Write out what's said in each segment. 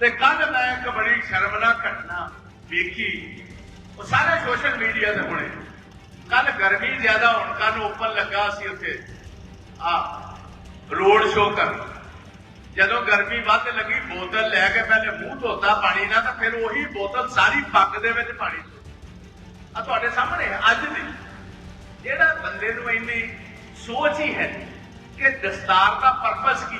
ਤੇ ਕੱਲ ਮੈਂ ਇੱਕ ਬੜੀ ਸ਼ਰਮਨਾਕ ਘਟਨਾ ਵੇਖੀ। ਉਹ ਸਾਰੇ ਸੋਸ਼ਲ ਮੀਡੀਆ ਤੇ ਹੁਣੇ। ਕੱਲ ਗਰਮੀ ਜ਼ਿਆਦਾ ਹੋਣ ਕਾਰਨ ਓਪਨ ਲੱਗਾ ਸੀ ਉੱਥੇ। ਆ, ਰੋਡ ਸ਼ੋਅ ਕਰਨ ਜਦੋਂ ਗਰਮੀ ਵੱਧ ਲੱਗੀ, ਬੋਤਲ ਲੈ ਕੇ ਪਹਿਲੇ ਮੂੰਹ ਧੋਤਾ ਪਾਣੀ ਨਾਲ ਤਾਂ ਫਿਰ ਉਹੀ ਬੋਤਲ ਸਾਰੀ ਪੱਗ ਦੇ ਵਿੱਚ ਪਾਣੀ ਆ, ਤੁਹਾਡੇ ਸਾਹਮਣੇ ਅੱਜ ਦੀ ਜਿਹੜਾ ਬੰਦੇ ਨੂੰ ਇੰਨੀ ਸੋਚ ਹੀ ਹੈ ਕਿ ਦਸਤਾਰ ਦਾ ਪਰਪਸ ਕੀ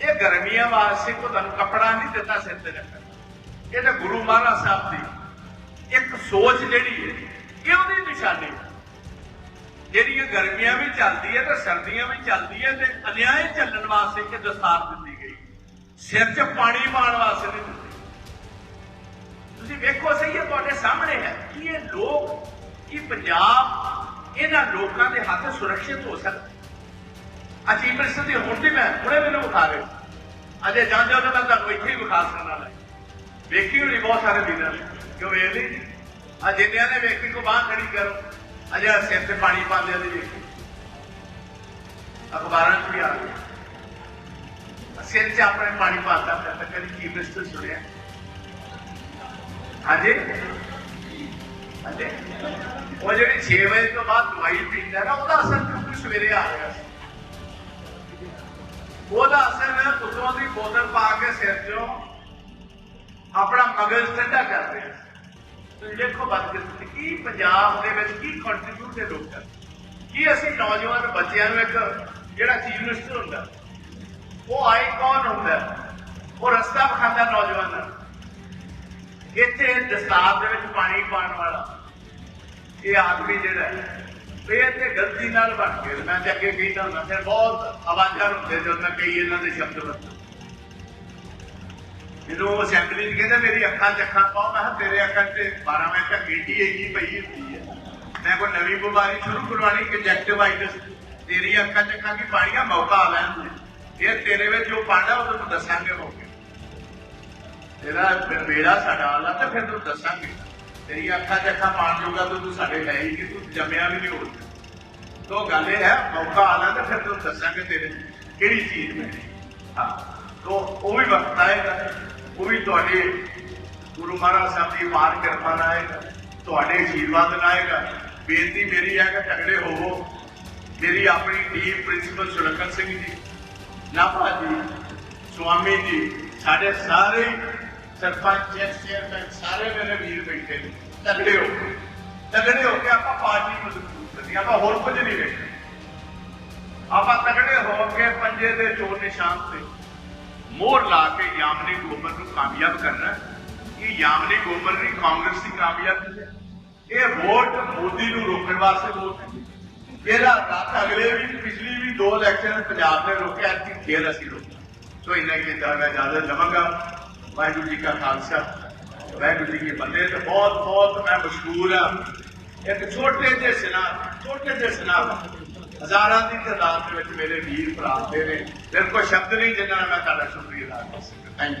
ਇਹ ਗਰਮੀਆਂ ਵਾਸਤੇ ਕੋ ਤੁਹਾਨੂੰ ਕੱਪੜਾ ਨਹੀਂ ਦਿੱਤਾ ਸਿਰ ਤੇ ਰੱਖਣ ਇਹ ਤਾਂ ਗੁਰੂ ਮਹਾਰਾਜ ਸਾਹਿਬ ਦੀ ਇੱਕ ਸੋਚ ਜਿਹੜੀ ਹੈ, ਇਹ ਉਹਦੀ ਨਿਸ਼ਾਨੀ ਹੈ। ਜਿਹੜੀਆਂ ਗਰਮੀਆਂ ਵੀ ਚੱਲਦੀ ਹੈ ਤੇ ਸਰਦੀਆਂ ਵੀ ਚੱਲਦੀ ਹੈ ਤੇ ਅਨਿਆਏ ਚੱਲਣ ਵਾਸਤੇ ਕਿ ਦਸਤਾਰ ਦਿੱਤੀ ਗਈ। ਸਿਰ 'ਚ ਪਾਣੀ ਪਾਉਣ ਵਾਸਤੇ ਨਹੀਂ ਦਿੱਤੀ। ਤੁਸੀਂ ਵੇਖੋ, ਸਹੀ ਹੈ, ਤੁਹਾਡੇ ਸਾਹਮਣੇ ਹੈ ਕਿ ਇਹ ਲੋਕ, ਕਿ ਪੰਜਾਬ ਇਹਨਾਂ ਲੋਕਾਂ ਦੇ ਹੱਥ ਸੁਰੱਖਿਅਤ ਹੋ ਸਕਦਾ। ਅਜੀਬ ਪ੍ਰਸਥਿਤੀ ਹੁਣ ਦੀ ਮੈਂ ਹੁਣੇ ਮੈਨੂੰ ਵਿਖਾ ਰਹੇ ਅਜੇ ਜਾਂ ਜਾਂ ਮੈਂ ਤੁਹਾਨੂੰ ਇੱਥੇ ਹੀ ਵਿਖਾ ਸਕਣਾ ਲੈ ਵੇਖੀ ਹੋਣੀ ਬਹੁਤ ਸਾਰੇ ਵੀਰਾਂ ਕਿਉਂ ਵੇਖ ਲਈ? ਆ ਜਿੰਨਿਆਂ ਨੇ ਵੇਖੀ ਕੋ ਬਾਹਰ ਖੜੀ ਕਰੋ। ਅਜੇ ਸਿਰ ਤੇ ਪਾਣੀ ਪਾਉਂਦੇ ਆ ਵੇਖੀ। ਅਖਬਾਰਾਂ 'ਚ ਵੀ ਆ ਗਿਆ ਸਿਰ 'ਚ ਆਪਣੇ ਪਾਣੀ ਪਾਤਾ ਫਿਰ ਤੱਕ ਕਦੀ ਕੀ ਮਿਸਟਰ ਸੁਣਿਆ? ਹਾਂਜੀ? ਹਾਂਜੀ। ਉਹ ਜਿਹੜੀ 6 ਵਜੇ ਤੋਂ ਬਾਅਦ ਦਵਾਈ ਪੀਂਦਾ ਨਾ, ਉਹਦਾ ਅਸਰ ਬਿਲਕੁਲ ਸਵੇਰੇ ਆ ਰਿਹਾ ਸੀ। ਉਹਦਾ ਅਸਰ ਹੈ ਉਤੋਂ ਦੀ ਬੋਤਲ ਪਾ ਕੇ ਸਿਰ 'ਚੋਂ ਆਪਣਾ ਮਗਜ਼ ਠੰਡਾ ਕਰ ਰਿਹਾ ਤੁਸੀਂ ਦੇਖੋ ਬਦਕਿਸਮਤੀ, ਕੀ ਪੰਜਾਬ ਦੇ ਵਿੱਚ ਕੀ ਕੰਟਰੀਬਿਊਟ ਦੇ ਲੋਕ ਕਰਦੇ? ਕੀ ਅਸੀਂ ਨੌਜਵਾਨ ਬੱਚਿਆਂ ਨੂੰ ਇੱਕ ਜਿਹੜਾ ਚੀਫ ਮਿਨਿਸਟਰ ਹੁੰਦਾ, ਉਹ ਆਈਕਨ ਹੁੰਦਾ? ਉਹ ਰਸਤਾ ਵਿਖਾਉਂਦਾ ਨੌਜਵਾਨਾਂ ਨੂੰ। ਇੱਥੇ ਦਸਤਾਰ ਦੇ ਵਿੱਚ ਪਾਣੀ ਪਾਉਣ ਵਾਲਾ, ਇਹ ਆਦਮੀ ਜਿਹੜਾ ਹੈ, ਤੇ ਗਲਤੀ ਨਾਲ ਬਣ ਕੇ ਮੈਂ ਤੇ ਅੱਗੇ ਕਹਿੰਦਾ ਹੁੰਦਾ ਫਿਰ ਬਹੁਤ ਆਵਾਜ਼ਾਂ ਹੁੰਦੇ ਜਦੋਂ ਮੈਂ ਕਈ ਇਹਨਾਂ ਦੇ ਸ਼ਬਦ ਵਰਤਾਂ ਜਦੋਂ ਅਸੈਂਬਲੀ 'ਚ ਕਹਿੰਦਾ ਮੇਰੀ ਅੱਖਾਂ 'ਚ ਅੱਖਾਂ ਪਾਓ ਮੈਂ ਤੇਰੇ ਅੱਖਾਂ 'ਚ 12 ਮਿੰਟ ਤੱਕ ਗੀਟੀ ਇੰਨੀ ਪਈ ਹੁੰਦੀ ਹੈ। ਮੈਂ ਕੋਈ ਨਵੀਂ ਬਿਮਾਰੀ ਸ਼ੁਰੂ ਕਰਵਾਣੀ ਕੰਜੈਕਟਿਵਾਈਟਸ ਤੇਰੀ ਅੱਖਾਂ 'ਚ ਅੱਖਾਂ ਕੀ ਪਾਣੀਆਂ ਮੌਕਾ ਆ ਲੈਣ ਦੇ। ਇਹ ਤੇਰੇ ਵਿੱਚ ਜੋ ਪਾਣਾ ਉਹ ਤੈਨੂੰ ਦੱਸਾਂਗੇ ਮੌਕੇ ਤੇਰਾ ਮੇਰਾ ਸਾਡਾ ਆਲਾ ਤੇ ਫਿਰ ਤੈਨੂੰ ਦੱਸਾਂਗੇ। ਤੇਰੀ ਅੱਖਾਂ 'ਚ ਅੱਖਾਂ ਪਾਣ ਜੋਗਾ ਤਾਂ ਤੂੰ ਸਾਡੇ ਹੈ ਹੀ ਕਿ ਤੂੰ ਜੰਮਿਆ ਵੀ ਨਹੀਂ ਹੋਣਾ ਤੋ ਗੱਲ ਇਹ ਹੈ, ਮੌਕਾ ਆਲਾ ਤੇ ਫਿਰ ਤੈਨੂੰ ਦੱਸਾਂਗੇ ਤੇਰੇ ਕਿਹੜੀ ਚੀਜ਼ ਮਿਲਣੀ। ਹਾਂ, ਤੋ ਉਹ ਵੀ ਵਕਤ ਆਏਗਾ, ਉਹ ਵੀ ਤੁਹਾਡੇ ਗੁਰੂ ਮਹਾਰਾਜ ਸਾਹਿਬ ਦੀ ਮਾਰ ਕਿਰਪਾ ਨਾਲ ਆਏਗਾ, ਤੁਹਾਡੇ ਆਸ਼ੀਰਵਾਦ ਨਾਲ ਆਏਗਾ। ਬੇਨਤੀ ਮੇਰੀ ਹੈ ਕਿ ਤਗੜੇ ਹੋਵੋ। ਮੇਰੀ ਆਪਣੀ ਟੀਮ ਪ੍ਰਿੰਸੀਪਲ ਸੁਲੱਖਣ ਸਿੰਘ ਜੀ, ਨਾਭਾ ਜੀ ਸਵਾਮੀ ਜੀ, ਸਾਡੇ ਸਾਰੇ ਸਰਪੰਚ ਚੇਅਰਮੈਨ ਸਾਰੇ ਮੇਰੇ ਵੀਰ ਬੈਠੇ ਨੇ। ਤਗੜੇ ਹੋ ਤਗੜੇ ਹੋ ਕੇ ਆਪਾਂ ਪਾਰਟੀ ਮਜ਼ਬੂਤ ਕਰਨੀ ਆਪਾਂ ਹੋਰ ਕੁਝ ਨਹੀਂ ਵੇਖਣਾ। ਆਪਾਂ ਤਗੜੇ ਹੋ ਕੇ ਪੰਜੇ ਦੇ ਚੋਰ ਨਿਸ਼ਾਨ ਤੇ ਮੋਹਰ ਲਾ ਕੇ ਯਾਮਨੀ ਗੋਬਰ ਨੂੰ ਕਾਮਯਾਬ ਕਰਨਾ ਇਹ ਯਾਮਨੀ ਗੋਬਰ ਨਹੀਂ, ਕਾਂਗਰਸ ਦੀ ਕਾਮਯਾਬੀ ਹੈ। ਇਹ ਵੋਟ ਮੋਦੀ ਨੂੰ ਰੋਕਣ ਵਾਸਤੇ ਵੋਟ ਹੈ। ਇਹਦਾ ਰੱਖ ਅਗਲੇ ਵੀ, ਪਿਛਲੀ ਵੀ ਦੋ ਇਲੈਕਸ਼ਨ ਪੰਜਾਬ ਨੇ ਰੋਕਿਆ ਕਿ ਫੇਰ ਅਸੀਂ ਰੋਕਿਆ ਸੋ ਇੰਨਾ ਹੀ ਕਹਿੰਦਾ ਮੈਂ ਇਜਾਜ਼ਤ ਲਵਾਂਗਾ। ਵਾਹਿਗੁਰੂ ਜੀ ਕਾ ਖਾਲਸਾ ਵਾਹਿਗੁਰੂ ਜੀ ਕੀ ਫਤਿਹ ਤੇ ਬਹੁਤ ਬਹੁਤ ਮੈਂ ਮਸ਼ਹੂਰ ਹਾਂ ਇੱਕ ਛੋਟੇ ਜਿਹੇ ਸਿਨਾ ਛੋਟੇ ਜਿਹੇ ਸਿਨਾ ਹਜ਼ਾਰਾਂ ਦੀ ਤਾਦਾਦ ਦੇ ਵਿੱਚ ਮੇਰੇ ਵੀਰ ਭਰਾ ਦੇ ਨੇ ਮੇਰੇ ਕੋਲ ਸ਼ਬਦ ਨਹੀਂ ਜਿਨ੍ਹਾਂ ਨਾਲ ਮੈਂ ਤੁਹਾਡਾ ਸ਼ੁਕਰੀਆ ਅਦਾ ਕਰ ਸਕਾਂ ਥੈਂਕ